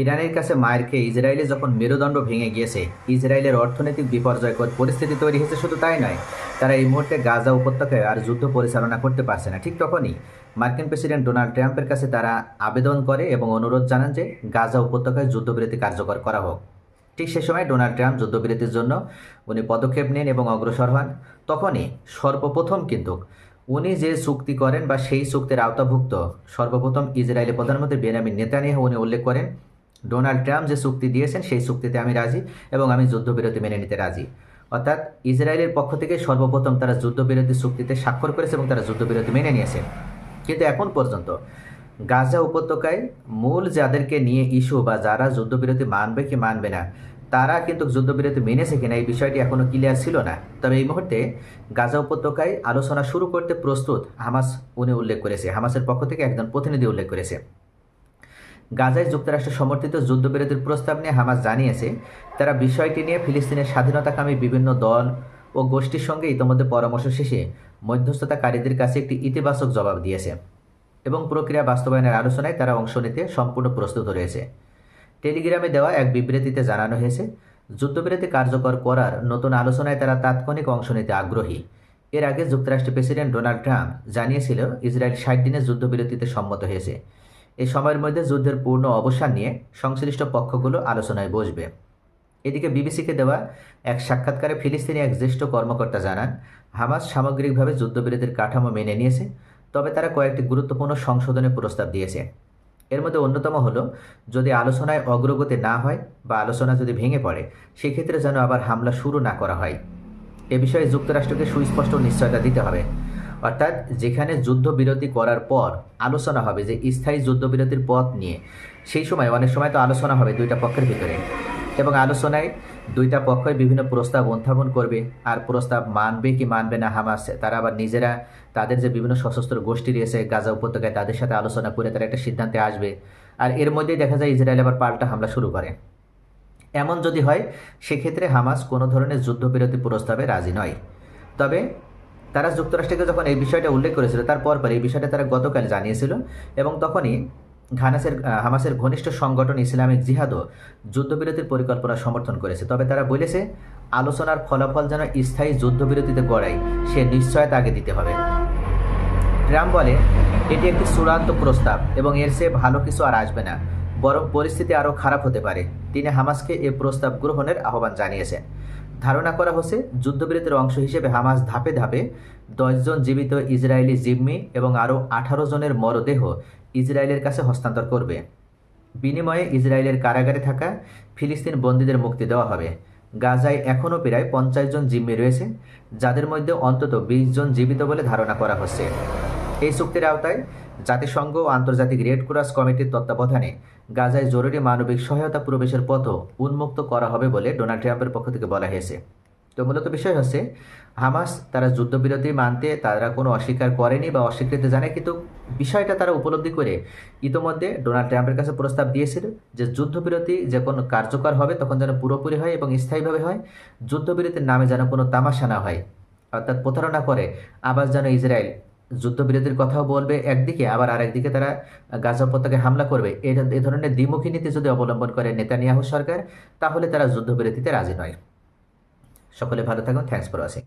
ইরানের কাছে মায়ের খেয়ে ইসরায়েলে যখন মেরুদণ্ড ভেঙে গিয়েছে, ইসরায়েলের অর্থনৈতিক বিপর্যয়কর পরিস্থিতি তৈরি হয়েছে শুধু তাই নয়, তারা এই মুহূর্তে গাজা উপত্যকায় আর যুদ্ধ পরিচালনা করতে পারছে না। ঠিক তখনই মার্কিন প্রেসিডেন্ট ডোনাল্ড ট্রাম্পের কাছে তারা আবেদন করে এবং অনুরোধ জানান যে গাজা উপত্যকায় যুদ্ধবিরতি কার্যকর করা হোক। ঠিক সে সময় ডোনাল্ড ট্রাম্প যুদ্ধবিরতির জন্য উনি পদক্ষেপ নেন এবং অগ্রসর হন। তখনই সর্বপ্রথম কিন্তু উনি যে চুক্তি করেন বা সেই চুক্তির আওতাভুক্ত সর্বপ্রথম ইসরায়েলি প্রধানমন্ত্রী বেনামিন নেতানিয়াহু উনি উল্লেখ করেন ডোনাল্ড ট্রাম্প যে চুক্তি দিয়েছেন, সেই চুক্তিতে আমি রাজি এবং আমি যুদ্ধবিরতি মেনে নিতে রাজি। অর্থাৎ ইসরায়েলের পক্ষ থেকে সর্বপ্রথম তারা যুদ্ধবিরতি চুক্তিতে স্বাক্ষর করেছে এবং তারা যুদ্ধবিরতি মেনে নিয়েছে। কিন্তু এখন পর্যন্ত গাজা উপত্যকায় মূল যাদেরকে নিয়ে ইস্যু বা যারা যুদ্ধবিরতি মানবে কি মানবে না, তারা কিন্তু যুদ্ধবিরতি মেনেছে কিনা এই বিষয়টি এখনও ক্লিয়ার ছিল না। তবে এই মুহূর্তে গাজা উপত্যকায় আলোচনা শুরু করতে প্রস্তুত হামাস উনি উল্লেখ করেছে। হামাসের পক্ষ থেকে একজন প্রতিনিধি উল্লেখ করেছে। গাজায় যুক্তরাষ্ট্র সমর্থিত যুদ্ধবিরতির প্রস্তাব নিয়ে হামাস জানিয়েছে, তারা বিষয়টি নিয়ে ফিলিস্তিনের স্বাধীনতাকামী বিভিন্ন দল ও গোষ্ঠীর সঙ্গে ইতিমধ্যে পরামর্শ শেষে মধ্যস্থতাকারীদের কাছে একটি ইতিবাচক জবাব দিয়েছে এবং প্রক্রিয়া বাস্তবায়নের আলোচনায় তারা অংশ নিতে সম্পূর্ণ প্রস্তুত রয়েছে। টেলিগ্রামে দেওয়া এক বিবৃতিতে জানানো হয়েছে, যুদ্ধবিরতি কার্যকর করার নতুন আলোচনায় তারা তাৎক্ষণিক অংশ নিতে আগ্রহী। এর আগে যুক্তরাষ্ট্রের প্রেসিডেন্ট ডোনাল্ড ট্রাম্প জানিয়েছিল, ইসরায়েল ষাট দিনের যুদ্ধবিরতিতে সম্মত হয়েছে। এই সময়ের মধ্যে যুদ্ধের পূর্ণ অবসান নিয়ে সংশ্লিষ্ট পক্ষগুলো আলোচনায় বসবে। এদিকে বিবিসিকে দেওয়া এক সাক্ষাৎকারে ফিলিস্তিনি এক জ্যেষ্ঠ কর্মকর্তা জানান, হামাস সামগ্রিকভাবে যুদ্ধবিরতির কাঠামো মেনে নিয়েছে, তবে তারা কয়েকটি গুরুত্বপূর্ণ সংশোধনের প্রস্তাব দিয়েছে। এর মধ্যে অন্যতম হলো, যদি আলোচনায় অগ্রগতি না হয় বা আলোচনা যদি ভেঙে পড়ে, সেক্ষেত্রে যেন আবার হামলা শুরু না করা হয়। এ বিষয়ে যুক্তরাষ্ট্রকে সুস্পষ্ট নিশ্চয়তা দিতে হবে। অর্থাৎ যেখানে যুদ্ধবিরতি করার পর আলোচনা হবে, যে স্থায়ী যুদ্ধবিরতির পথ নিয়ে, সেই সময়, অনেক সময় তো আলোচনা হবে দুইটা পক্ষের ভিতরে। এবং আলোচনায় দুইটা পক্ষই বিভিন্ন প্রস্তাব উত্থাপন করবে, আর প্রস্তাব মানবে কি মানবে না হামাস, তারা আবার নিজেরা তাদের যে বিভিন্ন সশস্ত্র গোষ্ঠী রয়েছে গাজা উপত্যকায়, তাদের সাথে আলোচনা করে তারা একটা সিদ্ধান্তে আসবে। আর এর মধ্যেই দেখা যায় ইসরায়েল আবার পাল্টা হামলা শুরু করে। এমন যদি হয়, সেক্ষেত্রে হামাস কোনো ধরনের যুদ্ধবিরতি প্রস্তাবে রাজি নয়। তবে তারা যুক্তরাষ্ট্রকে যখন এই বিষয়টা উল্লেখ করেছিল তারপর পর এই বিষয়টা তারা গতকাল জানিয়েছিল এবং তখনই ঘানাসের হামাসের ঘনিষ্ঠ সংগঠন ইসলামিক জিহাদও যুদ্ধবিরতির পরিকল্পনা সমর্থন করেছে। তবে তারা বলেছে, আলোচনার ফলাফল যেন স্থায়ী যুদ্ধবিরতিতে গড়ায়, সে নিশ্চয়তা আগে দিতে হবে। ট্রাম্প বলে, এটি একটি চূড়ান্ত প্রস্তাব এবং এর চেয়ে ভালো কিছু আর আসবে না। বরং পরিস্থিতি আরও খারাপ হতে পারে। তিনি হামাসকে এ প্রস্তাব গ্রহণের আহ্বান জানিয়েছেন। ধারণা করা হচ্ছে যুদ্ধবিরতির অংশ হিসেবে হামাস ধাপে ধাপে দশজন জীবিত ইসরায়েলি জিম্মি এবং আরও আঠারো জনের মরদেহ ইসরায়েলের কাছে হস্তান্তর করবে। বিনিময়ে ইসরায়েলের কারাগারে থাকা ফিলিস্তিন বন্দীদের মুক্তি দেওয়া হবে। গাজায় এখনও প্রায় পঞ্চাশ জন জিম্মি রয়েছে, যাদের মধ্যে অন্তত বিশ জন জীবিত বলে ধারণা করা হচ্ছে। এই চুক্তির আওতায় জাতিসংঘ ও আন্তর্জাতিক রেড ক্রস কমিটির তত্ত্বাবধানে গাজায় জরুরি মানবিক সহায়তা প্রবেশের পথও উন্মুক্ত করা হবে বলে ডোনাল্ড ট্রাম্পের পক্ষ থেকে বলা হয়েছে। তো মূলত বিষয় হচ্ছে, হামাস তারা যুদ্ধবিরতি মানতে তারা কোনো অস্বীকার করেনি বা অস্বীকৃতি জানায় কিন্তু বিষয়টা তারা উপলব্ধি করে ইতোমধ্যে ডোনাল্ড ট্রাম্পের কাছে প্রস্তাব দিয়েছিল যে যুদ্ধবিরতি যে কোনো কার্যকর হবে তখন যেন পুরোপুরি হয় এবং স্থায়ীভাবে হয়, যুদ্ধবিরতির নামে যেন কোনো তামাশা না হয়। অর্থাৎ প্রতারণা করে, আবার যেন ইসরায়েল যুদ্ধবিরতির কথাও বলবে একদিকে, আবার আরেকদিকে তারা গাজা উপত্যকায় হামলা করবে। এ ধরনের দ্বিমুখী নীতি যদি অবলম্বন করে নেতানিয়াহু সরকার, তাহলে তারা যুদ্ধবিরতিতে রাজি নয়। সকলে ভালো থাকুন, থ্যাংকস ফর ওয়াচিং।